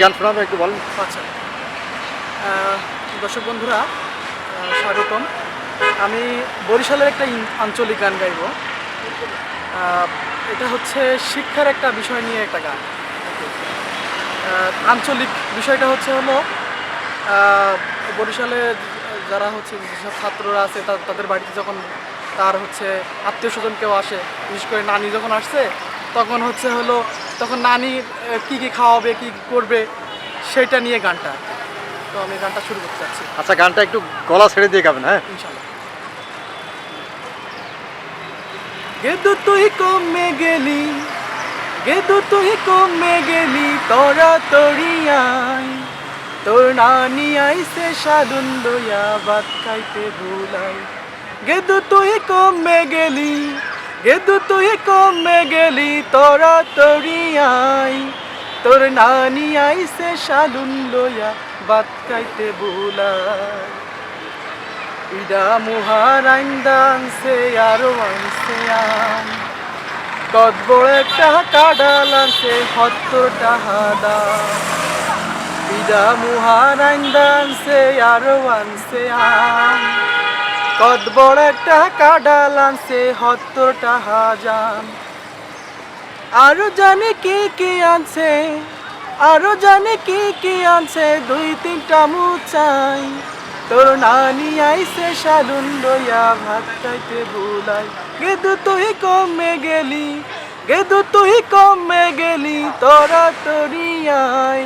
গান শোনাবেন একটু বলেন। আচ্ছা। দর্শক বন্ধুরা স্বাগতম। আমি বরিশালের একটা আঞ্চলিক গান গাইব। এটা হচ্ছে শিক্ষার একটা বিষয় নিয়ে একটা গান। আঞ্চলিক বিষয়টা হচ্ছে হলো বরিশালে যারা হচ্ছে যেসব ছাত্ররা আছে তাদের বাড়িতে যখন তার হচ্ছে আত্মীয় স্বজন কেউ আসে, বিশেষ করে নানি যখন আসছে তখন হচ্ছে হলো তখন নানি কি কি খাওয়াবে কি কি করবে সেটা নিয়ে গানটা। তো আমি গানটা শুরু করতে চাচ্ছি আচ্ছা গানটা একটু গলা ছেড়ে দিয়ে গাবেন হ্যাঁ? ইনশাল্লাহ। গেদু তুই কমে গেলি গেদু তুই কমে গেলি তোরা তরিয়াই তোর নানি আইসে সাদুন লইয়া ভাত খাইতে ভুলাই গেদু তুই কমে গেলি গেদু তুই কমে গেলি তোরা তরিয়াই তোর নানি আইসে সাদুন লইয়া ভাত খাইতে ভুলাই ইডা মুহারাইন দানসে আরও আনসে আন কত একটা কাডাল আনসে সত্তর টাকা দাম। ইডা মুহারাইন দানসে আরও আনসে আন কত বড় একটা কাডাল আনসে সত্তর টাকা যান আরও জানে কি কি আনছে, আরও জানে কি কি আনছে, দুই তিনটা মুচাই। তোর নানি আইসে শালুন লইয়া, ভাত খাইতে বুলাই গেদু তুই কমে গেলি, গেদু তুই কমে গেলি, তোরা তরিয়াই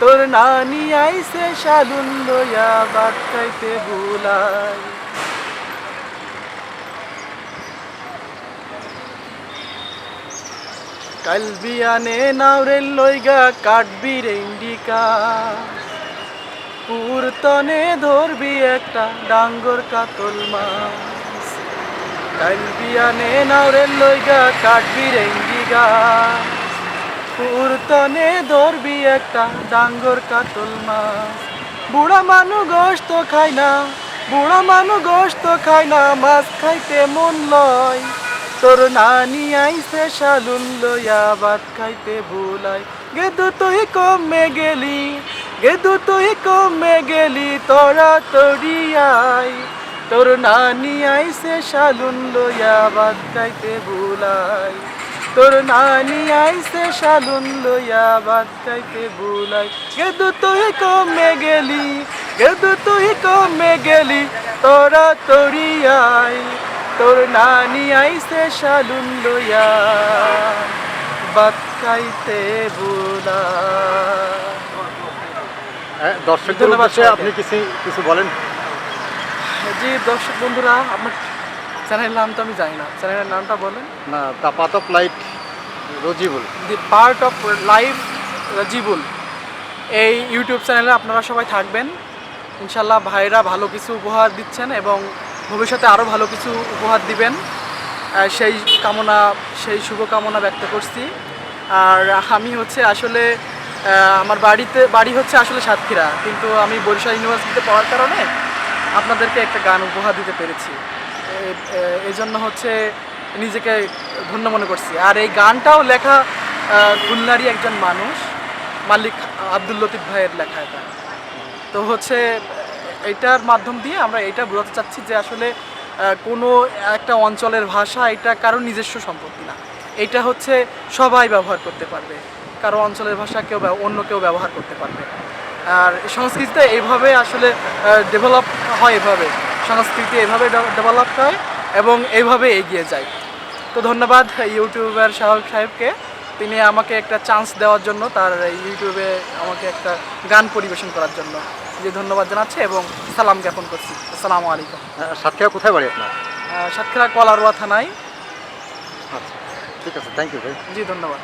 তোর নানি আইসে শালুন লইয়া, ভাত খাইতে বুলাই কাল বিয়ানে নাওরেল লইগা কাটবি রে ইন্ডিকা। পুরতনে ধরবি একটা ডাঙ্গর কাতল মাছ। কাল বিয়ানে নাওরেল লইগা কাটবি রে ইন্ডিকা। পুরতনে ধরবি একটা ডাঙ্গর কাতল মাছ। বুড়া মানু গোস্ত খায় না, বুড়া মানু গোস্ত খায় না, মাছ খাইতে মন লয়। তোর নানি আইসে শালুন লইয়া ভাত খাইতে ভুলাই। গেদু তুই কমে গেলি, গেদু তুই কমে গেলি, তোরা তরিয়াই তোর নানি আইসে শালুন লইয়া ভাত খাইতে ভুলাই। তোর নানি আইসে শালুন লইয়া ভাত খাইতে ভুলাই। গেদু তুই কমে গেলি, গেদু তুই কমে গেলি, তোরা তরিয়াই তোর নানি আইসে শালুন লইয়া ভাত খাইতে ভুলাই হ্যাঁ, দর্শকদের উদ্দেশ্যে আপনি কিছু কিছু বলেন? জি দর্শক বন্ধুরা আপনার চ্যানেলের নাম তো আমি জানি না। চ্যানেলের নামটা বলেন। না the path of light Rajibul. The part of life Rajibul. এই ইউটিউব চ্যানেলে আপনারা সবাই থাকবেন। ইনশাল্লাহ ভাইরা ভালো কিছু উপহার দিচ্ছেন এবং ভবিষ্যতে আরও ভালো কিছু উপহার দিবেন। সেই কামনা, সেই শুভকামনা ব্যক্ত করছি। আর আমি হচ্ছে আসলে আমার বাড়িতে, বাড়ি হচ্ছে আসলে সাতক্ষীরা। কিন্তু আমি বরিশাল ইউনিভার্সিটিতে পড়ার কারণে আপনাদেরকে একটা গান উপহার দিতে পেরেছি। এই জন্য হচ্ছে নিজেকে ধন্য মনে করছি। আর এই গানটাও লেখা খুলনারই একজন মানুষ, মালিক আব্দুল লতিফ ভাইয়ের লেখা এটা। তো হচ্ছে এইটার মাধ্যম দিয়ে আমরা এটা বোঝাতে চাচ্ছি যে আসলে কোনো একটা অঞ্চলের ভাষা এটা কারও নিজস্ব সম্পত্তি না। এটা হচ্ছে সবাই ব্যবহার করতে পারবে। কারও অঞ্চলের ভাষা কেউ অন্য কেউ ব্যবহার করতে পারবে। আর সংস্কৃতিতে এইভাবে আসলে ডেভেলপ হয় এভাবে। সংস্কৃতি এভাবে ডেভেলপ হয় এবং এইভাবে এগিয়ে যায়। তো ধন্যবাদ ইউটিউবার শাহরুখ সাহেবকে। তিনি আমাকে একটা চান্স দেওয়ার জন্য, তার ইউটিউবে আমাকে একটা গান পরিবেশন করার জন্য। যে ধন্যবাদ জানাচ্ছি এবং সালাম জ্ঞাপন করছি। আসসালামু আলাইকুম। সাতক্ষীরা কোথায় বাড়ি আপনার? সাতক্ষীরা কলারোয়া থানায়। আচ্ছা ঠিক আছে থ্যাংক ইউ ভাই। জি ধন্যবাদ।